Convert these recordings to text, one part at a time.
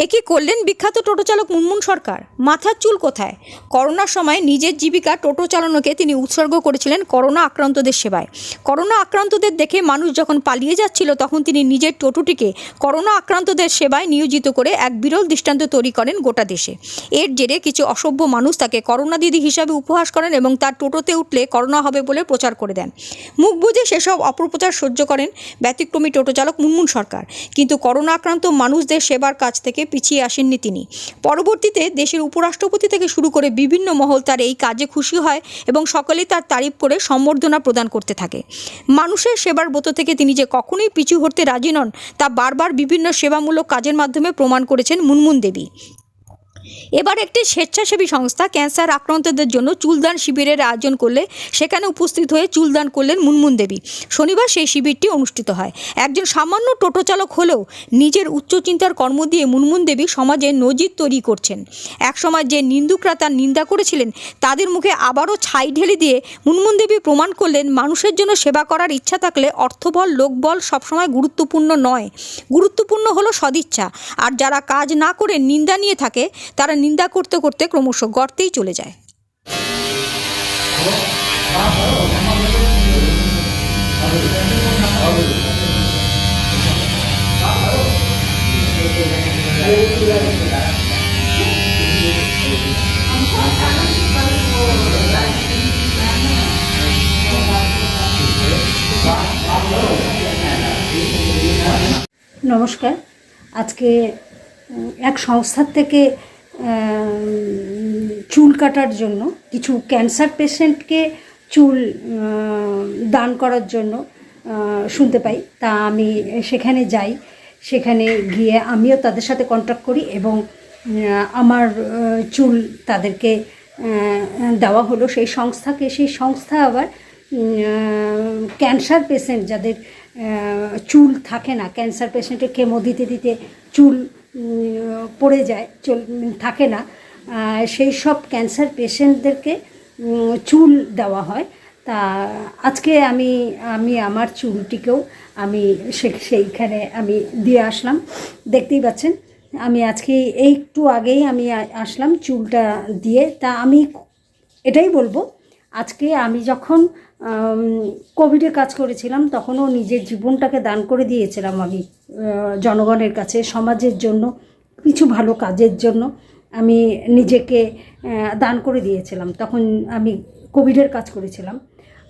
এ কি করলেন বিখ্যাত টোটো চালক মুনমুন সরকার? মাথার চুল কোথায়? করোনার সময় নিজের জীবিকা টোটো চালানোকে তিনি উৎসর্গ করেছিলেন করোনা আক্রান্তদের সেবায়। করোনা আক্রান্তদের দেখে মানুষ যখন পালিয়ে যাচ্ছিল, তখন তিনি নিজের টোটোটিকে করোনা আক্রান্তদের সেবায় নিয়োজিত করে এক বিরল দৃষ্টান্ত তৈরি করেন গোটা দেশে। এর জেরে কিছু অসভ্য মানুষ তাকে করোনা দিদি হিসাবে উপহাস করেন এবং তার টোটোতে উঠলে করোনা হবে বলে প্রচার করে দেন। মুখ বুঝে সেসব অপপ্রচার সহ্য করেন ব্যতিক্রমী টোটো চালক মুনমুন সরকার। কিন্তু করোনা আক্রান্ত মানুষদের সেবার কাছ থেকে পিছিয়ে আসেননি তিনি। পরবর্তীতে দেশের উপরাষ্ট্রপতি থেকে শুরু করে বিভিন্ন মহল তার এই কাজে খুশি হয় এবং সকলেই তার তারিফ করে সম্বর্ধনা প্রদান করতে থাকে। মানুষের সেবার ব্রত থেকে তিনি যে কখনোই পিছু হতে রাজি নন, তা বারবার বিভিন্ন সেবামূলক কাজের মাধ্যমে প্রমাণ করেছেন মুনমুন দেবী। এবার একটি স্বেচ্ছাসেবী সংস্থা ক্যান্সার আক্রান্তদের জন্য চুলদান শিবিরের আয়োজন করলে সেখানে উপস্থিত হয়ে চুলদান করলেন মুনমুন দেবী। শনিবার সেই শিবিরটি অনুষ্ঠিত হয়। একজন সামান্য টোটো চালক হলেও নিজের উচ্চ চিন্তার কর্ম দিয়ে মুনমুন দেবী সমাজে নজির তৈরি করছেন। একসময় যে নিন্দুকরা তার নিন্দা করেছিলেন, তাদের মুখে আবারও ছাই ঢেলে দিয়ে মুনমুন দেবী প্রমাণ করলেন, মানুষের জন্য সেবা করার ইচ্ছা থাকলে অর্থবল, লোকবল সবসময় গুরুত্বপূর্ণ নয়। গুরুত্বপূর্ণ হলো সদিচ্ছা। আর যারা কাজ না করে নিন্দা নিয়ে থাকে তারা নিন্দা করতে করতে ক্রমশ গর্তেই চলে যায়। নমস্কার। আজকে এক সংস্থার থেকে চুল কাটার জন্য, কিছু ক্যান্সার পেশেন্টকে চুল দান করার জন্য শুনতে পাই। তা আমি সেখানে যাই, সেখানে গিয়ে আমিও তাদের সাথে কন্ট্যাক্ট করি এবং আমার চুল তাদেরকে দেওয়া হলো। সেই সংস্থাকে, সেই সংস্থা আবার ক্যান্সার পেশেন্ট যাদের চুল থাকে না ক্যান্সার পেশেন্টের কেমো দিতে দিতে চুল পড়ে যায়, চুল, থাকে না। সেই সব ক্যান্সার পেশেন্টদেরকে চুল দেওয়া হয়। তা, আজকে আমি আমি আমার চুলটিকেও আমি সেইখানে আমি দিয়ে আসলাম। দেখতেই পাচ্ছেন, আমি আজকে একটু আগেই আমি আসলাম চুলটা দিয়ে। তা আমি এটাই বলব আজকে আমি যখন কোভিডে কাজ করেছিলাম, তখনও নিজের জীবনটাকে দান করে দিয়েছিলাম আমি জনগণের কাছে, সমাজের জন্য, কিছু ভালো কাজের জন্য আমি নিজেকে দান করে দিয়েছিলাম। তখন আমি কোভিডের কাজ করেছিলাম।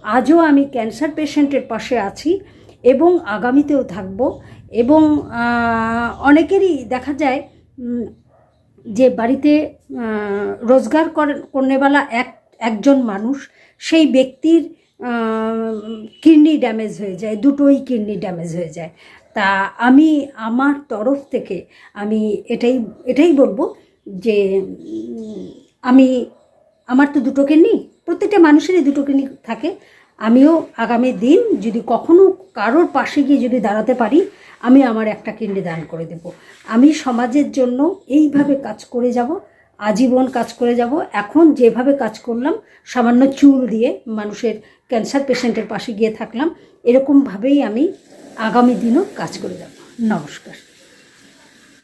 আজও আমি ক্যান্সার পেশেন্টের পাশে আছি এবং আগামীতেও থাকব এবং অনেকেরই দেখা যায় যে বাড়িতে রোজগার করেন করনেওয়ালা এক একজন মানুষ, সেই ব্যক্তির কিডনি ড্যামেজ হয়ে যায়, দুটোই কিডনি ড্যামেজ হয়ে যায়। তা আমি, আমার তরফ থেকে আমি এটাই এটাই বলব যে আমি, আমার তো দুটো কিডনি, প্রত্যেকটা মানুষেরই দুটো কিডনি থাকে। আমিও আগামী দিন যদি কখনো কারোর পাশে গিয়ে যদি দাঁড়াতে পারি, আমি আমার একটা কিডনি দান করে দেব। আমি সমাজের জন্য এইভাবে কাজ করে যাব। আজীবন কাজ করে যাব। এখন যেভাবে কাজ করলাম, সামান্য চুল দিয়ে মানুষের ক্যান্সার পেশেন্টের পাশে গিয়ে থাকলাম, এরকমভাবেই আমি আগামী দিনও কাজ করে যাব। নমস্কার।